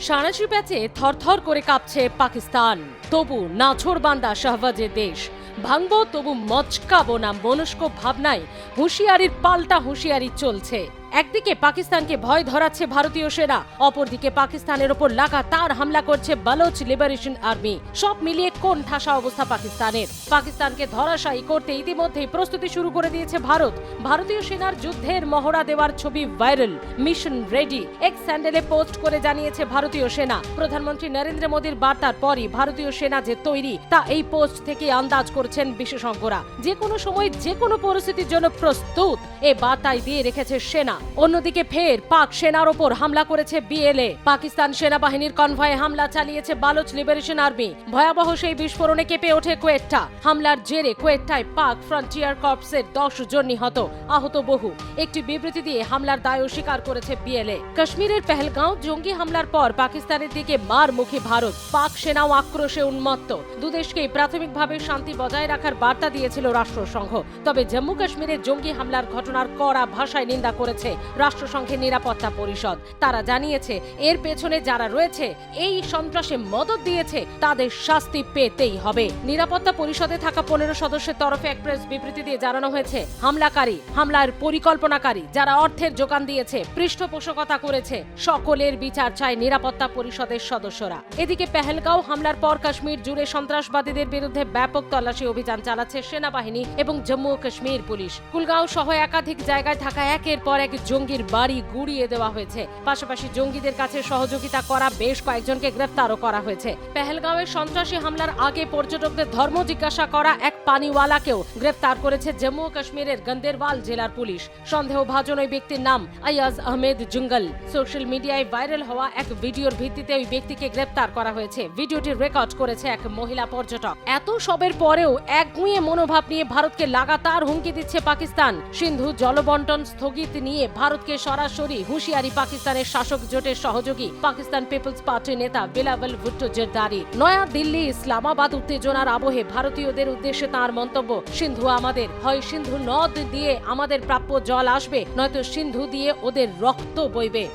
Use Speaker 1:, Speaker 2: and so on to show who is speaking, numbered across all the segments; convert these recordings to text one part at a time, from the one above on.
Speaker 1: সাঁড়াশি প্যাচে থরথর করে কাঁপছে পাকিস্তান। তবু নাছোড়বান্দা শাহবাজের দেশ। ভাঙব তবু মচকাবো না, মনস্ক ভাবনায় হুঁশিয়ারির পাল্টা হুঁশিয়ারি চলছে। একদিকে পাকিস্তানকে ভয় ধরাচ্ছে ভারতীয় সেনা, অপরদিকে পাকিস্তানের ওপর লাগাতার হামলা করছে বালোচ লিবারেশন আর্মি। সব মিলিয়ে কোন ঠাসা অবস্থা পাকিস্তানের? পাকিস্তানকে ধরাশায়ী করতে ইতিমধ্যেই প্রস্তুতি শুরু করে দিয়েছে ভারত। ভারতীয় সেনার যুদ্ধের মহড়া দেওয়ার ছবি ভাইরাল, মিশন রেডি। এক্স স্যান্ডেলে পোস্ট করে জানিয়েছে ভারতীয় সেনা। প্রধানমন্ত্রী নরেন্দ্র মোদীর বার্তার পরই ভারতীয় সেনা যে তৈরি, তা এই পোস্ট থেকে আন্দাজ করছেন বিশেষজ্ঞরা। যে কোনো সময় যে কোনো পরিস্থিতির জন্য প্রস্তুত, এ বার্তায় দিয়ে রেখেছে সেনা। অন্যদিকে ফের পাক সেনার ওপর হামলা করেছে বিএলএ। পাকিস্তান সেনাবাহিনীর কনভয়ে হামলা চালিয়েছে বালোচ লিবারেশন আর্মি। ভয়াবহ সেই বিস্ফোরণে কেঁপে ওঠে কোয়েটটা। হামলার জেরে কোয়েট্টায় পাক ফ্রন্টিয়ার কর্পসের দশ জন নিহত, আহত বহু। একটি বিবৃতি দিয়ে হামলার দায় স্বীকার করেছে বিএলএ। কাশ্মীরের পেহেলগাঁও জঙ্গি হামলার পর পাকিস্তানের দিকে মার মারমুখী ভারত। পাক সেনাও আক্রোশে উন্মত্ত। দুদেশকেই প্রাথমিকভাবে শান্তি বজায় রাখার বার্তা দিয়েছিল রাষ্ট্রসংঘ। তবে জম্মু কাশ্মীরে জঙ্গি হামলার ঘটনার কড়া ভাষায় নিন্দা করেছে রাষ্ট্রসংঘের নিরাপত্তা পরিষদ। তারা জানিয়েছে, এর পেছনে যারা রয়েছে, এই সন্ত্রাসে মদত দিয়েছে, তাদের শাস্তি পেতেই হবে। নিরাপত্তা পরিষদে থাকা পনেরো সদস্যের তরফে এক প্রেস বিবৃতি দিয়ে জানানো হয়েছে, হামলাকারী, হামলার পরিকল্পনাকারী, যারা অর্থের যোগান দিয়েছে, পৃষ্ঠপোষকতা করেছে, সকলের বিচার চায় নিরাপত্তা পরিষদের সদস্যরা। এদিকে পেহেলগাঁও হামলার পর কাশ্মীর জুড়ে সন্ত্রাসবাদীদের বিরুদ্ধে ব্যাপক তল্লাশি অভিযান চালাচ্ছে সেনাবাহিনী এবং জম্মু ও কাশ্মীর পুলিশ। কুলগাঁও সহ একাধিক জায়গায় থাকা একের পর এক জঙ্গির বাড়ি গুড়িয়ে দেওয়া হয়েছে। পাশাপাশি জঙ্গিদের কাছে সহযোগিতা করা বেশ কয়েকজনকে গ্রেফতারও করা হয়েছে। পেহেলগাঁওয়ের সন্ত্রাসী হামলার আগে পর্যটকদের ধর্ম জিজ্ঞাসা করা এক পানিওয়ালাকেও গ্রেফতার করেছে জম্মু ও কাশ্মীরের গন্দেরওয়াল জেলার পুলিশ। সন্দেহভাজন ওই ব্যক্তির নাম আয়াজ আহমেদ জুঙ্গল। সোশ্যাল মিডিয়ায় ভাইরাল হওয়া এক ভিডিওর ভিত্তিতে ওই ব্যক্তিকে গ্রেফতার করা হয়েছে। ভিডিওটি রেকর্ড করেছে এক মহিলা পর্যটক। এত সবের পরেও একগুঁয়ে মনোভাব নিয়ে ভারতকে লাগাতার হুমকি দিচ্ছে পাকিস্তান। সিন্ধু জলবন্টন স্থগিত নিয়ে ভারতকে সরাসরি হুঁশিয়ারি পাকিস্তানের শাসক জোটের সহযোগী পাকিস্তান পিপলস পার্টির নেতা বিলাবল ভুট্টো জেরদারি নয়া দিল্লি ইসলামাবাদ উত্তেজনার আবহে ভারতীয়দের উদ্দেশ্যে তার মন্তব্য সিন্ধু আমাদের হয় সিন্ধু নদ দিয়ে আমাদের প্রাপ্য জল আসবে নয়তো সিন্ধু দিয়ে ওদের রক্ত বইবে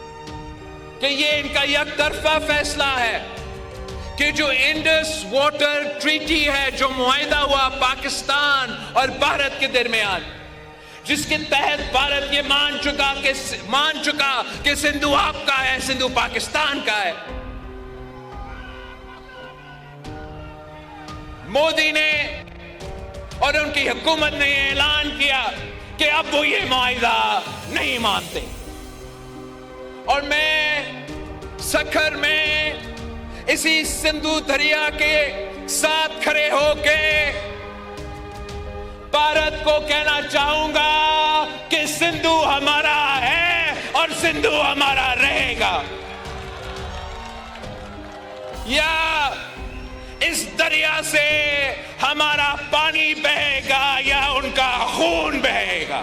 Speaker 2: कि ये इनका एक तरफा फैसला है कि जो इंडस वाटर ट्रीटी है जो मुआदा हुआ पाकिस्तान और भारत के दरमियान जिसके तहत भारत ये मान चुका कि मान चुका कि सिंधु आपका है, सिंधु पाकिस्तान का है। मोदी ने और उनकी हुकूमत ने ऐलान किया कि अब वो ये मुआदा नहीं मानते। और मैं सखर में इसी सिंधु दरिया के साथ खड़े होके भारत को कहना चाहूँगा कि सिंधु हमारा है और सिंधु हमारा रहेगा। या इस दरिया से हमारा पानी बहेगा या उनका खून बहेगा।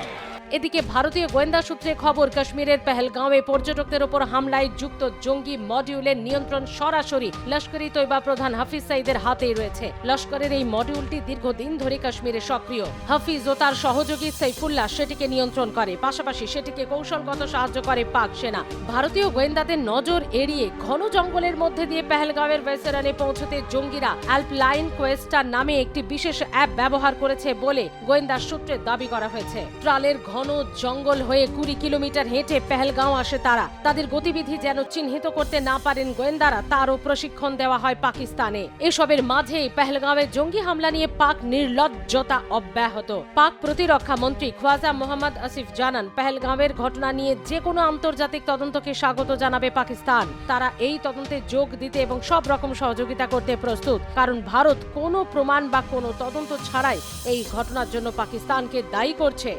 Speaker 1: এদিকে ভারতীয় গোয়েন্দা সূত্রে খবর, কাশ্মীরের পেহেলগাঁওয়ে পর্যটকদের ওপর হামলায় যুক্ত জঙ্গি মডিউলের নিয়ন্ত্রণ সরাসরি লস্করি তৈবা প্রধান হাফিজ সাইদের হাতেই রয়েছে। লস্করের এই মডিউলটি দীর্ঘদিন ধরে কাশ্মীরে সক্রিয়। হাফিজ ও তার সহযোগী সাইফুল্লাহ সেটিকে নিয়ন্ত্রণ করে, পাশাপাশি সেটিকে কৌশলগত সাহায্য করে পাক সেনা। ভারতীয় গোয়েন্দাদের নজর এড়িয়ে ঘন জঙ্গলের মধ্যে দিয়ে পেহেলগাঁওয়ের ভেসেরানে পৌঁছতে জঙ্গিরা অ্যাল্পলাইন কোয়েস্টার নামে একটি বিশেষ অ্যাপ ব্যবহার করেছে বলে গোয়েন্দা সূত্রে দাবি করা হয়েছে। ট্রালের ঘন জঙ্গল হয়ে কুড়ি কিলোমিটার হেঁটে পেহেলগাঁও আসে তারা। তাদের গতিবিধি যেন চিহ্নিত করতে না পারেন গোয়েন্দারা, তারও প্রশিক্ষণ দেওয়া হয় পাকিস্তানে। এসবের মাঝেই পেহেলগাঁওয়ে জঙ্গি হামলা নিয়ে পাক নির্লজ্জতা অব্যাহত। পাক প্রতিরক্ষা মন্ত্রী খোয়াজা মোহাম্মদ আসিফ জানান, পেহেলগাঁওয়ের ঘটনা নিয়ে যে কোনো আন্তর্জাতিক তদন্তকে স্বাগত জানাবে পাকিস্তান। তারা এই তদন্তে যোগ দিতে এবং সব রকম সহযোগিতা করতে প্রস্তুত। কারণ ভারত কোনো প্রমাণ বা কোনো তদন্ত ছাড়াই এই ঘটনার জন্য পাকিস্তানকে দায়ী করছে।